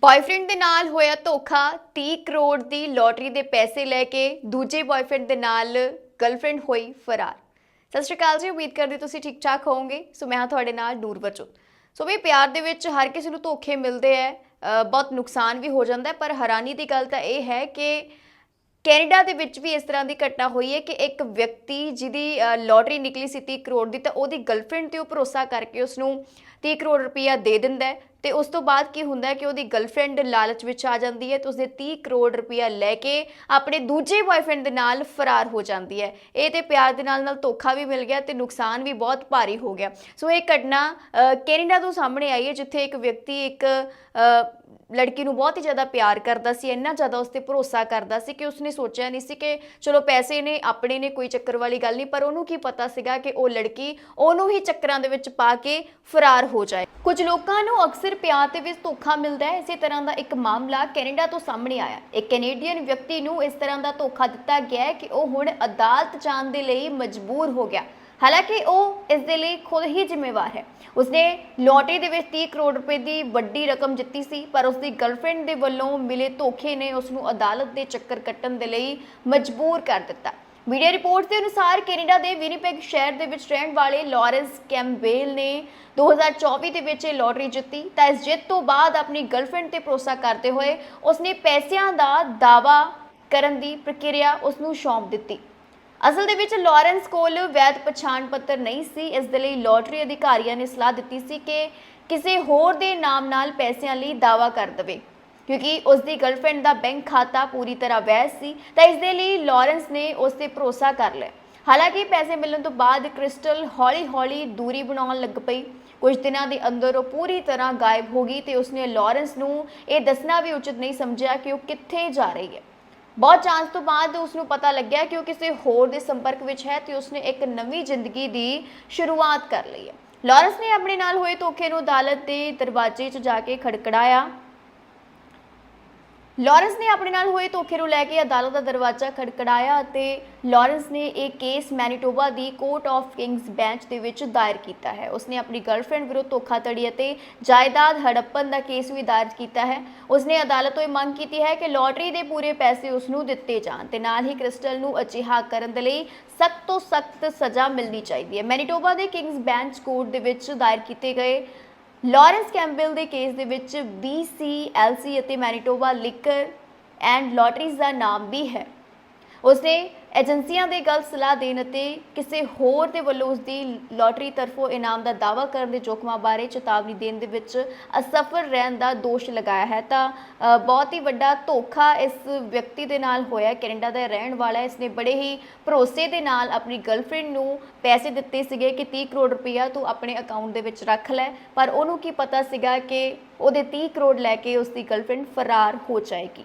Boyfriend ਦੇ ਨਾਲ ਹੋਇਆ ਧੋਖਾ 30 ਕਰੋੜ ਦੀ ਲੋਟਰੀ ਦੇ ਪੈਸੇ ਲੈ ਕੇ ਦੂਜੇ ਬॉयਫ੍ਰੈਂਡ ਦੇ ਨਾਲ ਗਰਲਫ੍ਰੈਂਡ ਹੋਈ ਫਰਾਰ। ਸਤਿ ਸ਼੍ਰੀ ਅਕਾਲ ਜੀ, ਉਮੀਦ ਕਰਦੇ ਤੁਸੀਂ ਠੀਕ ਠਾਕ ਹੋਵੋਗੇ। ਸੋ ਮੈਂ ਹਾਂ ਤੁਹਾਡੇ ਨਾਲ ਨੂਰ ਵਰਜੋਤ ਸੋ ਵੀ ਪਿਆਰ ਦੇ ਵਿੱਚ ਹਰ ਕਿਸੇ ਨੂੰ ਧੋਖੇ ਮਿਲਦੇ ਹੈ ਬਹੁਤ ਨੁਕਸਾਨ ਵੀ ਹੋ ਜਾਂਦਾ ਪਰ ਹੈਰਾਨੀ ਦੀ ਗੱਲ ਤਾਂ ਇਹ ਹੈ ਕਿ ਕੈਨੇਡਾ ਦੇ ਵਿੱਚ ਵੀ ਇਸ ਤਰ੍ਹਾਂ ਦੀ ਘਟਨਾ ਹੋਈ ਹੈ ਕਿ ਇੱਕ ਵਿਅਕਤੀ ਜਿਹਦੀ ਲੋਟਰੀ ਨਿਕਲੀ ਸੀ 30 ਕਰੋੜ ਦੀ, ਤਾਂ ਉਹਦੀ ਗਰਲਫ੍ਰੈਂਡ ਤੇ ਉਹ ਭਰੋਸਾ ਕਰਕੇ ਉਸ ਨੂੰ 30 ਕਰੋੜ ਰੁਪਇਆ ਦੇ ਦਿੰਦਾ ਤੇ ਉਸ ਤੋਂ ਬਾਅਦ ਕੀ ਹੁੰਦਾ ਹੈ ਕਿ ਉਹਦੀ ਗਰਲਫ੍ਰੈਂਡ ਲਾਲਚ ਵਿੱਚ ਆ ਜਾਂਦੀ ਹੈ ਤੇ ਉਸਦੇ 30 ਕਰੋੜ ਰੁਪਇਆ ਲੈ ਕੇ ਆਪਣੇ ਦੂਜੇ ਬॉयਫ੍ਰੈਂਡ ਦੇ ਨਾਲ ਫਰਾਰ ਹੋ ਜਾਂਦੀ ਹੈ। ਇਹ ਤੇ ਪਿਆਰ ਦੇ ਨਾਲ ਨਾਲ ਧੋਖਾ ਵੀ ਮਿਲ ਗਿਆ ਤੇ ਨੁਕਸਾਨ ਵੀ ਬਹੁਤ ਭਾਰੀ ਹੋ ਗਿਆ। ਸੋ ਇਹ ਘਟਨਾ ਕੈਨੇਡਾ ਤੋਂ ਸਾਹਮਣੇ ਆਈ ਹੈ, ਜਿੱਥੇ ਇੱਕ ਵਿਅਕਤੀ ਇੱਕ ਲੜਕੀ ਨੂੰ ਬਹੁਤ ਹੀ ਜ਼ਿਆਦਾ ਪਿਆਰ ਕਰਦਾ ਸੀ, ਇੰਨਾ ਜ਼ਿਆਦਾ ਉਸ ਤੇ ਭਰੋਸਾ ਕਰਦਾ ਸੀ ਕਿ ਉਸਨੇ ਸੋਚਿਆ ਨਹੀਂ ਸੀ ਕਿ ਚਲੋ ਪੈਸੇ ਨੇ, ਆਪਣੇ ਨੇ ਕੋਈ ਚੱਕਰ ਵਾਲੀ ਗੱਲ ਨਹੀਂ, ਪਰ ਉਹਨੂੰ ਕੀ ਪਤਾ ਸੀਗਾ ਕਿ ਉਹ ਲੜਕੀ ਉਹਨੂੰ ਹੀ ਚੱਕਰਾਂ ਦੇ ਵਿੱਚ ਪਾ ਕੇ ਫਰਾਰ ਹੋ ਜਾਏ। ਕੁਝ ਲੋਕਾਂ ਨੂੰ ਅਕਸਰ ਪਿਆਰ ਦੇ ਵਿੱਚ ਧੋਖਾ ਮਿਲਦਾ ਹੈ, ਇਸੇ ਤਰ੍ਹਾਂ ਦਾ ਇੱਕ ਮਾਮਲਾ ਕੈਨੇਡਾ ਤੋਂ ਸਾਹਮਣੇ ਆਇਆ। ਇੱਕ ਕੈਨੇਡੀਅਨ ਵਿਅਕਤੀ ਨੂੰ ਇਸ ਤਰ੍ਹਾਂ ਦਾ ਧੋਖਾ ਦਿੱਤਾ ਗਿਆ ਹੈ ਕਿ ਉਹ ਹੁਣ ਅਦਾਲਤ ਜਾਣ ਦੇ ਲਈ ਮਜਬੂਰ ਹੋ ਗਿਆ। ਹਾਲਾਂਕਿ ਉਹ ਇਸ ਦੇ ਲਈ ਖੁਦ ਹੀ ਜ਼ਿੰਮੇਵਾਰ ਹੈ। ਉਸਨੇ ਲੋਟਰੀ ਦੇ ਵਿੱਚ 30 ਕਰੋੜ ਰੁਪਏ ਦੀ ਵੱਡੀ ਰਕਮ ਜਿੱਤੀ ਸੀ, ਪਰ ਉਸਦੀ ਗਰਲਫ੍ਰੈਂਡ ਦੇ ਵੱਲੋਂ ਮਿਲੇ ਧੋਖੇ ਨੇ ਉਸ ਨੂੰ ਅਦਾਲਤ ਦੇ ਚੱਕਰ ਕੱਟਣ ਦੇ ਲਈ ਮਜਬੂਰ ਕਰ ਦਿੱਤਾ। ਮੀਡੀਆ ਰਿਪੋਰਟ ਦੇ ਅਨੁਸਾਰ ਕੈਨੇਡਾ ਦੇ ਵਿਨੀਪੈਗ ਸ਼ਹਿਰ ਦੇ ਵਿੱਚ ਰਹਿਣ ਵਾਲੇ ਲਾਰੈਂਸ ਕੈਂਬੇਲ ਨੇ 2024 ਦੇ ਵਿੱਚ ਇਹ ਲੋਟਰੀ ਜਿੱਤੀ। ਤਾਂ ਇਸ ਜਿੱਤ ਤੋਂ ਬਾਅਦ ਆਪਣੀ ਗਰਲਫ੍ਰੈਂਡ ਤੇ ਭਰੋਸਾ ਕਰਦੇ ਹੋਏ ਉਸਨੇ ਪੈਸਿਆਂ ਦਾ ਦਾਅਵਾ ਕਰਨ ਦੀ ਪ੍ਰਕਿਰਿਆ ਉਸ ਨੂੰ ਸੌਂਪ ਦਿੱਤੀ। ਅਸਲ ਦੇ ਵਿੱਚ ਲਾਰੈਂਸ ਕੋਲ ਵੈਧ ਪਛਾਣ ਪੱਤਰ ਨਹੀਂ ਸੀ। ਇਸ ਦੇ ਲਈ ਲੋਟਰੀ ਅਧਿਕਾਰੀਆਂ ਨੇ ਸਲਾਹ ਦਿੱਤੀ ਸੀ ਕਿ ਕਿਸੇ ਹੋਰ ਦੇ ਨਾਮ ਨਾਲ ਪੈਸਿਆਂ ਲਈ ਦਾਅਵਾ ਕਰ ਦੇਵੇ। ਕਿਉਂਕਿ ਉਸ ਦੀ ਗਰਲਫ੍ਰੈਂਡ ਦਾ ਬੈਂਕ ਖਾਤਾ ਪੂਰੀ ਤਰ੍ਹਾਂ ਵੈਧ ਸੀ, ਤਾਂ ਇਸ ਦੇ ਲਈ ਲਾਰੈਂਸ ਨੇ ਉਸ ਤੇ ਭਰੋਸਾ ਕਰ ਲਿਆ। ਹਾਲਾਂਕਿ ਪੈਸੇ ਮਿਲਣ ਤੋਂ ਬਾਅਦ ਕ੍ਰਿਸਟਲ ਹੌਲੀ-ਹੌਲੀ ਦੂਰੀ ਬਣਾਉਣ ਲੱਗ ਪਈ। ਕੁਝ ਦਿਨਾਂ ਦੇ ਅੰਦਰ ਉਹ ਪੂਰੀ ਤਰ੍ਹਾਂ ਗਾਇਬ ਹੋ ਗਈ ਤੇ ਉਸਨੇ ਲਾਰੈਂਸ ਨੂੰ ਇਹ ਦੱਸਣਾ ਵੀ ਉਚਿਤ ਨਹੀਂ ਸਮਝਿਆ ਕਿ ਉਹ ਕਿੱਥੇ ਜਾ ਰਹੀ ਹੈ। ਬਹੁਤ ਚਾਂਸ ਤੋਂ ਬਾਅਦ ਉਸ ਨੂੰ ਪਤਾ ਲੱਗਿਆ ਕਿ ਉਹ ਕਿਸੇ ਹੋਰ ਦੇ ਸੰਪਰਕ ਵਿੱਚ ਹੈ ਤੇ ਉਸਨੇ ਇੱਕ ਨਵੀਂ ਜ਼ਿੰਦਗੀ ਦੀ ਸ਼ੁਰੂਆਤ ਕਰ ਲਈ ਹੈ। ਲਾਰੈਂਸ ਨੇ ਆਪਣੇ ਨਾਲ ਹੋਏ ਧੋਖੇ ਨੂੰ ਅਦਾਲਤ ਦੇ ਦਰਵਾਜ਼ੇ 'ਚ ਜਾ ਕੇ ਖੜਕੜਾਇਆ। ਲਾਰੈਂਸ ਨੇ ਆਪਣੇ ਨਾਲ ਹੋਏ ਧੋਖੇ ਨੂੰ ਲੈ ਕੇ ਅਦਾਲਤ ਦਾ ਦਰਵਾਜ਼ਾ ਖੜਕੜਾਇਆ ਅਤੇ ਲਾਰੈਂਸ ਨੇ ਇਹ ਕੇਸ ਮੈਨੀਟੋਬਾ ਦੀ ਕੋਰਟ ਆਫ ਕਿੰਗਸ ਬੈਂਚ ਦੇ ਵਿੱਚ ਦਾਇਰ ਕੀਤਾ ਹੈ। ਉਸਨੇ ਆਪਣੀ ਗਰਲਫ੍ਰੈਂਡ ਵਿਰੁੱਧ ਧੋਖਾਧੜੀ ਅਤੇ ਜਾਇਦਾਦ ਹੜੱਪਣ ਦਾ ਕੇਸ ਵੀ ਦਾਇਰ ਕੀਤਾ ਹੈ। ਉਸਨੇ ਅਦਾਲਤ ਤੋਂ ਇਹ ਮੰਗ ਕੀਤੀ ਹੈ ਕਿ ਲੋਟਰੀ ਦੇ ਪੂਰੇ ਪੈਸੇ ਉਸ ਨੂੰ ਦਿੱਤੇ ਜਾਣ ਤੇ ਨਾਲ ਹੀ ਕ੍ਰਿਸਟਲ ਨੂੰ ਅਜਿਹਾ ਕਰਨ ਦੇ ਲਈ ਸਖਤ ਤੋਂ ਸਖਤ ਸਜ਼ਾ ਮਿਲਣੀ ਚਾਹੀਦੀ ਹੈ। ਮੈਨੀਟੋਬਾ ਦੇ ਕਿੰਗਸ ਬੈਂਚ ਕੋਰਟ ਦੇ ਵਿੱਚ ਦਾਇਰ ਕੀਤੇ ਗਏ ਲਾਰੈਂਸ ਕੈਂਪਬੈਲ ਦੇ ਕੇਸ ਦੇ ਵਿੱਚ BCLC ਅਤੇ ਮੈਨੀਟੋਬਾ ਲਿਕਰ ਐਂਡ ਲੋਟਰੀਜ਼ ਦਾ ਨਾਮ ਵੀ ਹੈ। ਉਸਨੇ ਏਜੰਸੀਆਂ ਦੇ ਗਲਤ ਸਲਾਹ ਦੇਣ ਅਤੇ ਕਿਸੇ ਹੋਰ ਦੇ ਵੱਲੋਂ ਉਸਦੀ ਲੋਟਰੀ ਤਰਫੋਂ ਇਨਾਮ ਦਾ ਦਾਅਵਾ ਕਰਨ ਦੇ ਜੋਖਮਾਂ ਬਾਰੇ ਚੇਤਾਵਨੀ ਦੇਣ ਦੇ ਵਿੱਚ ਅਸਫਲ ਰਹਿਣ ਦਾ ਦੋਸ਼ ਲਗਾਇਆ ਹੈ। ਤਾਂ ਬਹੁਤ ਹੀ ਵੱਡਾ ਧੋਖਾ ਇਸ ਵਿਅਕਤੀ ਦੇ ਨਾਲ ਹੋਇਆ ਕੈਨੇਡਾ ਦਾ ਰਹਿਣ ਵਾਲਾ ਇਸਨੇ ਬੜੇ ਹੀ ਭਰੋਸੇ ਦੇ ਨਾਲ ਆਪਣੀ ਗਰਲਫ੍ਰੈਂਡ ਨੂੰ ਪੈਸੇ ਦਿੱਤੇ ਸੀਗੇ ਕਿ 30 ਕਰੋੜ ਰੁਪਇਆ ਤੂੰ ਆਪਣੇ ਅਕਾਊਂਟ ਦੇ ਵਿੱਚ ਰੱਖ ਲੈ। ਪਰ ਉਹਨੂੰ ਕੀ ਪਤਾ ਸੀਗਾ ਕਿ ਉਹਦੇ 30 ਕਰੋੜ ਲੈ ਕੇ ਉਸਦੀ ਗਰਲਫ੍ਰੈਂਡ ਫਰਾਰ ਹੋ ਜਾਏਗੀ।